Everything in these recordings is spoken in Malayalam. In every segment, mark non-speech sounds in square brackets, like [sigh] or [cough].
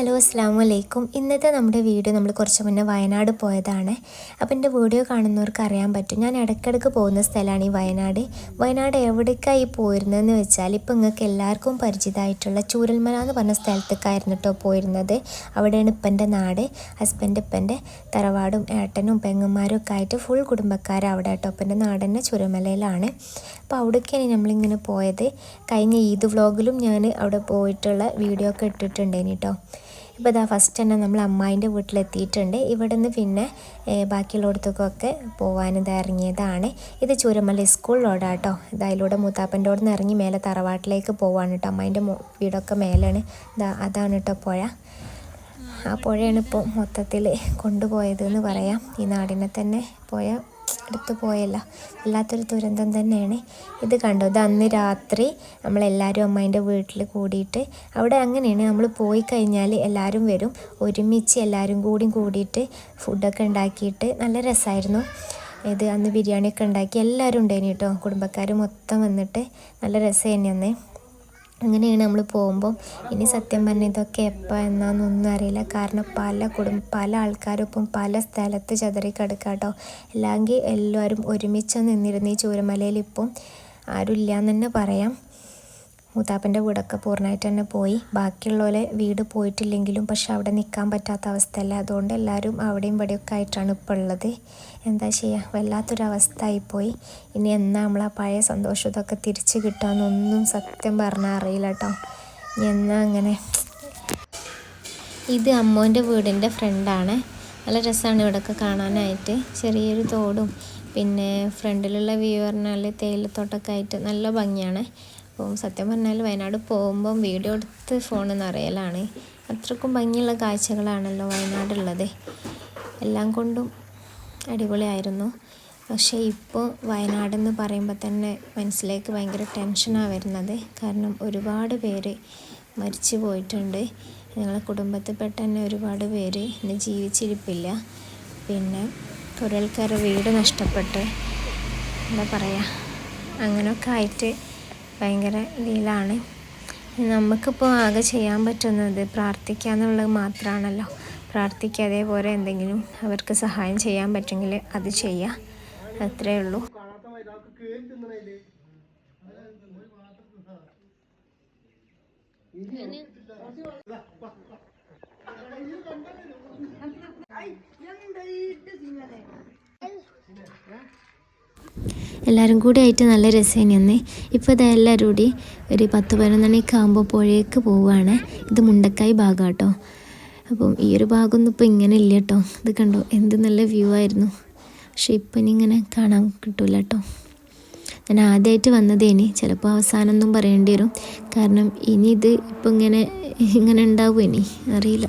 ഹലോ അസ്സാം വലൈക്കും ഇന്നത്തെ നമ്മുടെ വീഡിയോ നമ്മൾ കുറച്ച് മുന്നേ വയനാട് പോയതാണ്. അപ്പോൾ എന്റെ വീഡിയോ കാണുന്നവർക്ക് അറിയാൻ പറ്റും. ഞാൻ ഇടയ്ക്കിടയ്ക്ക് പോകുന്ന സ്ഥലമാണ് ഈ വയനാട്. വയനാട് എവിടേക്കായി പോയിരുന്നതെന്ന് വെച്ചാൽ ഇപ്പോൾ നിങ്ങൾക്ക് എല്ലാവർക്കും പരിചിതമായിട്ടുള്ള ചൂരൽമല എന്ന് പറഞ്ഞ സ്ഥലത്തേക്കായിരുന്നു കേട്ടോ പോയിരുന്നത്. അവിടെയാണ് ഇപ്പന്റെ നാട്. ഹസ്ബൻഡ് ഇപ്പന്റെ തറവാടും ഏട്ടനും പെങ്ങന്മാരും ഒക്കെ ആയിട്ട് ഫുൾ കുടുംബക്കാർ അവിടെ കേട്ടോ. ഇപ്പന്റെ നാട് തന്നെ ചുരമലയിലാണ് അപ്പോൾ അവിടേക്കാണ് നമ്മളിങ്ങനെ പോയത്. കഴിഞ്ഞ ഈദ് വ്ളോഗിലും ഞാൻ അവിടെ പോയിട്ടുള്ള വീഡിയോ ഒക്കെ ഇട്ടിട്ടുണ്ടേനി കേട്ടോ. ഇപ്പോൾ ഇതാ ഫസ്റ്റ് തന്നെ നമ്മൾ അമ്മായിന്റെ വീട്ടിലെത്തിയിട്ടുണ്ട്. ഇവിടെ നിന്ന് പിന്നെ ബാക്കിയുള്ളടത്തേക്കൊക്കെ ഇത് ഇറങ്ങിയതാണ്. ഇത് ചൂരമല സ്കൂളിലോടാ കേട്ടോ ഇത് മൂത്താപ്പന്റെ അവിടെ നിന്ന് ഇറങ്ങി മേലെ തറവാട്ടിലേക്ക് പോവാണ് കേട്ടോ അമ്മായിന്റെ വീടൊക്കെ മേലാണ്. ഇതാ അതാണ് കേട്ടോ പുഴ. ആ പുഴയാണ് ഇപ്പോൾ മൊത്തത്തിൽ കൊണ്ടുപോയത് എന്ന് പറയാം. ഈ നാടിനെ തന്നെ പുഴ എടുത്തു പോയല്ല. വല്ലാത്തൊരു ദുരന്തം തന്നെയാണ്. ഇത് കണ്ടോ? ഇത് അന്ന് രാത്രി നമ്മളെല്ലാവരും അമ്മേന്റെ വീട്ടിൽ കൂടിയിട്ട് അവിടെ അങ്ങനെയാണ്. നമ്മൾ പോയി കഴിഞ്ഞാൽ എല്ലാവരും വരും. ഒരുമിച്ച് എല്ലാവരും കൂടി കൂടിയിട്ട് ഫുഡൊക്കെ ഉണ്ടാക്കിയിട്ട് നല്ല രസമായിരുന്നു. ഇത് അന്ന് ബിരിയാണിയൊക്കെ ഉണ്ടാക്കി എല്ലാവരും ഉണ്ടായിരുന്നു കേട്ടോ. കുടുംബക്കാർ മൊത്തം വന്നിട്ട് നല്ല രസമായിരുന്നു അന്ന്. അങ്ങനെയാണ് നമ്മൾ പോകുമ്പോൾ ഇനി സത്യം പറഞ്ഞാൽ ഇതൊക്കെ എപ്പോൾ എന്നാന്നൊന്നും അറിയില്ല. കാരണം പല കുടുംബ പല ആൾക്കാരും ഇപ്പം പല സ്ഥലത്ത് ചതറി കിടക്കുക കേട്ടോ അല്ലെങ്കിൽ എല്ലാവരും ഒരുമിച്ച് നിന്നിരുന്ന ഈ ചൂരമലയിൽ ഇപ്പം ആരും ഇല്ലയെന്ന് തന്നെ പറയാം. മൂത്താപ്പന്റെ വീടൊക്കെ പൂർണമായിട്ട് തന്നെ പോയി. ബാക്കിയുള്ളവരെ വീട് പോയിട്ടില്ലെങ്കിലും പക്ഷെ അവിടെ നിൽക്കാൻ പറ്റാത്ത അവസ്ഥയല്ല. അതുകൊണ്ട് എല്ലാവരും അവിടെയും ഇവിടെയൊക്കെ ആയിട്ടാണ് ഇപ്പോൾ ഉള്ളത്. എന്താ ചെയ്യുക വല്ലാത്തൊരവസ്ഥ ആയിപ്പോയി. ഇനി എന്നാ ആ പഴയ സന്തോഷം ഇതൊക്കെ തിരിച്ച് കിട്ടാമെന്നൊന്നും സത്യം പറഞ്ഞാൽ അറിയില്ല കേട്ടോ. ഇനി എന്നാ അങ്ങനെ. ഇത് അമ്മോന്റെ വീടിന്റെ ഫ്രണ്ടാണ് നല്ല രസമാണ് ഇവിടെയൊക്കെ കാണാനായിട്ട്. ചെറിയൊരു തോടും പിന്നെ ഫ്രണ്ടിലുള്ള വ്യൂ പറഞ്ഞാൽ തേയിലത്തോട്ടമൊക്കെ ആയിട്ട് നല്ല ഭംഗിയാണ്. അപ്പം സത്യം പറഞ്ഞാൽ വയനാട് പോകുമ്പം വീഡിയോ എടുത്ത് ഫോണിൽ നിറയലാണ്. അത്രക്കും ഭംഗിയുള്ള കാഴ്ചകളാണല്ലോ വയനാടുള്ളത്. എല്ലാം കൊണ്ടും അടിപൊളിയായിരുന്നു. പക്ഷേ ഇപ്പോൾ വയനാടെന്ന് പറയുമ്പോൾ തന്നെ മനസ്സിലേക്ക് ഭയങ്കര ടെൻഷനാണ് വരുന്നത്. കാരണം ഒരുപാട് പേര് മരിച്ചു പോയിട്ടുണ്ട്. ഞങ്ങളെ കുടുംബത്തിൽപ്പെട്ട തന്നെ ഒരുപാട് പേര് ഇന്ന് ജീവിച്ചിരിപ്പില്ല. പിന്നെ കുറേ ആൾക്കാരുടെ വീട് നഷ്ടപ്പെട്ട്. എന്താ പറയുക അങ്ങനെയൊക്കെ ആയിട്ട് ഭയങ്കര ഇതിലാണ്. നമുക്കിപ്പോൾ ആകെ ചെയ്യാൻ പറ്റുന്നത് പ്രാർത്ഥിക്കുക എന്നുള്ളത് മാത്രമാണല്ലോ. പ്രാർത്ഥിക്കുക അതേപോലെ എന്തെങ്കിലും അവർക്ക് സഹായം ചെയ്യാൻ പറ്റുമെങ്കിൽ അത് ചെയ്യുക. അത്രേ ഉള്ളൂ. എല്ലാവരും കൂടി ആയിട്ട് നല്ല രസേനെ അന്ന്. ഇപ്പോൾ ഇത് എല്ലാവരും കൂടി ഒരു പത്ത് പതിനൊന്നണിയൊക്കെ ആകുമ്പോൾ പുഴയൊക്കെ പോവുകയാണ് ഇത് മുണ്ടക്കായി ഭാഗം കേട്ടോ അപ്പം ഈ ഒരു ഭാഗമൊന്നും ഇപ്പോൾ ഇങ്ങനെ ഇല്ല കേട്ടോ. ഇത് കണ്ടോ? എന്ത് നല്ല വ്യൂ ആയിരുന്നു. പക്ഷെ ഇപ്പം ഇങ്ങനെ കാണാൻ കിട്ടില്ല കേട്ടോ. ഞാൻ ആദ്യമായിട്ട് വന്നതേനി. ചിലപ്പോൾ അവസാനം ഒന്നും പറയേണ്ടി വരും. കാരണം ഇനി ഇത് ഇപ്പം ഇങ്ങനെ ഇങ്ങനെ ഉണ്ടാവും ഇനി അറിയില്ല.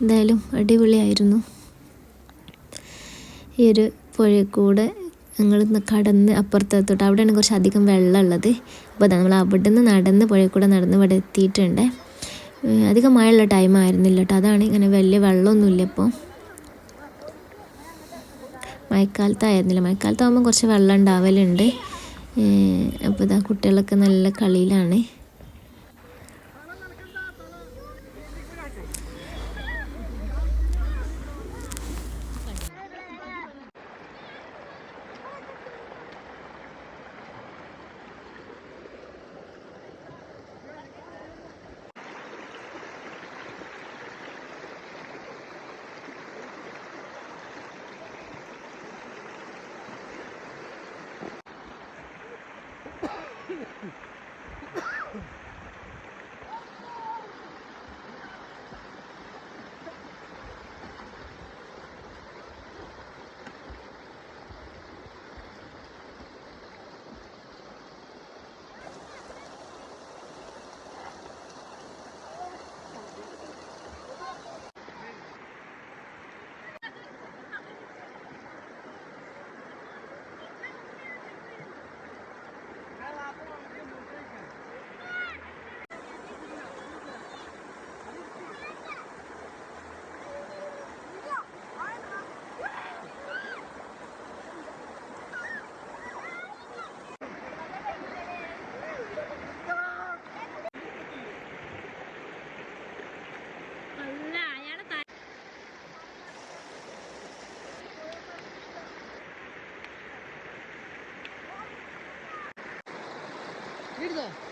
എന്തായാലും അടിപൊളിയായിരുന്നു. ഈ ഒരു പുഴക്കൂടെ ഞങ്ങൾ കടന്ന് അപ്പുറത്തോട്ട് അവിടെയാണ് കുറച്ച് അധികം വെള്ളമുള്ളത്. അപ്പോൾ നമ്മൾ അവിടെ നിന്ന് നടന്ന് പുഴയിൽ കൂടെ നടന്ന് ഇവിടെ എത്തിയിട്ടുണ്ട്. അധികം മഴയുള്ള ടൈം ആയിരുന്നില്ല കേട്ടോ. അതാണ് ഇങ്ങനെ വലിയ വെള്ളമൊന്നുമില്ല ഇപ്പോൾ. മഴക്കാലത്തായിരുന്നില്ല. മഴക്കാലത്താകുമ്പോൾ കുറച്ച് വെള്ളം ഉണ്ടാവലുണ്ട്. അപ്പോൾ ഇതാ കുട്ടികളൊക്കെ നല്ല കളിയിലാണ്. Nerede?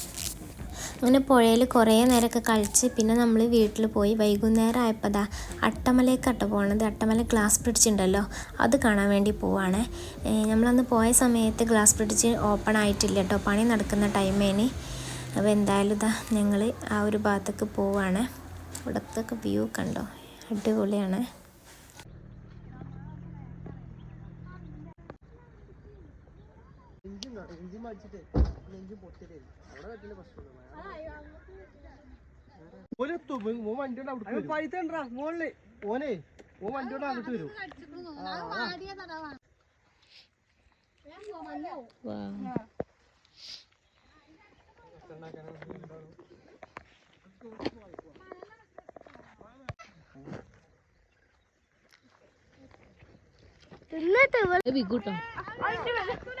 അങ്ങനെ പുഴയിൽ കുറേ നേരമൊക്കെ കളിച്ച് പിന്നെ നമ്മൾ വീട്ടിൽ പോയി വൈകുന്നേരം ആയപ്പോൾ ദാ പോകണത് അട്ടമല ഗ്ലാസ് ബ്രിഡ്ജ് ഉണ്ടല്ലോ അത് കാണാൻ വേണ്ടി പോവാണ്. നമ്മളന്ന് പോയ സമയത്ത് ഗ്ലാസ് ബ്രിഡ്ജ് ഓപ്പൺ ആയിട്ടില്ല കേട്ടോ. പണി നടക്കുന്ന ടൈമേന്. അപ്പോൾ എന്തായാലും ഇതാ ഞങ്ങൾ ആ ഒരു ഭാഗത്തേക്ക് പോവാണ്. ഇവിടത്തൊക്കെ വ്യൂ കണ്ടോ? അടിപൊളിയാണ്. ഇഞ്ചി എഞ്ചിൻ മടിച്ചിട്ടേ എഞ്ചിൻ പൊട്ടിട്ടേ ഓലെത്തും ഓൻ വണ്ടി അവിടെ പൈത്തണ്ടാ മോളിൽ ഓനെ ഓൻ വണ്ടി കൊണ്ട് അങ്ങോട്ട് വരും വിഗൂട്ടോ അതാണ്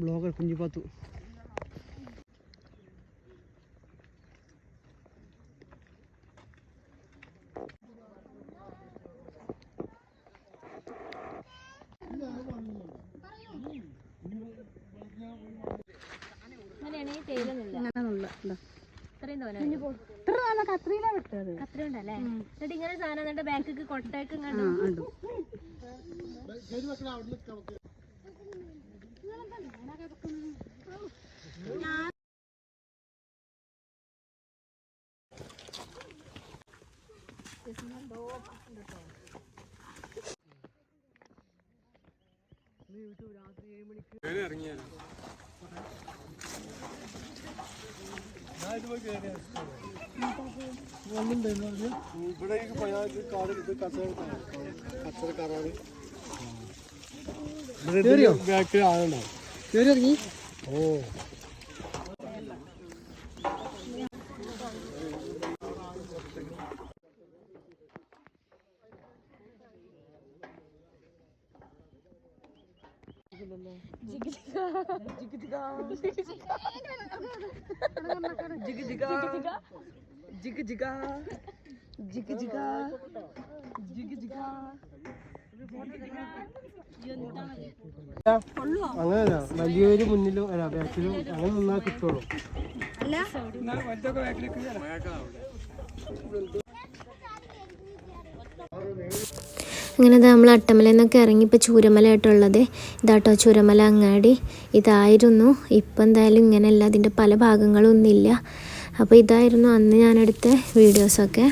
ബ്ലോഗർ കുഞ്ഞിപ്പാത്തു ഉണ്ടല്ലേ എന്നിട്ട് ഇങ്ങനെ സാധനം എന്നിട്ട് ബാങ്കിക്ക് കൊട്ടയൊക്കെ കണ്ടു? ഇവിടേക്ക് പോയാൽ കാട് കച്ചവട കച്ചവടക്കാരാണ് ബാക്കിൽ ആളുണ്ടാവും 요령이? 오. [laughs] [laughs] [laughs] 지그지가. 지그지가. 지그지가. 지그지가. അങ്ങനെയല്ല വലിയൊരു മുന്നിലും അല്ല ബാക്കിലും അങ്ങനെ നിന്നാ കിട്ടുള്ളൂ. അങ്ങനെ നമ്മൾ അട്ടമല എന്നൊക്കെ ഇറങ്ങി ഇപ്പോൾ ചൂരമലയായിട്ടുള്ളത്. ഇതാട്ടോ ചൂരമല അങ്ങാടി. ഇതായിരുന്നു. ഇപ്പം എന്തായാലും ഇങ്ങനെയല്ല അതിന്റെ പല ഭാഗങ്ങളും ഒന്നില്ല അപ്പോൾ ഇതായിരുന്നു അന്ന് ഞാനെടുത്ത വീഡിയോസൊക്കെ.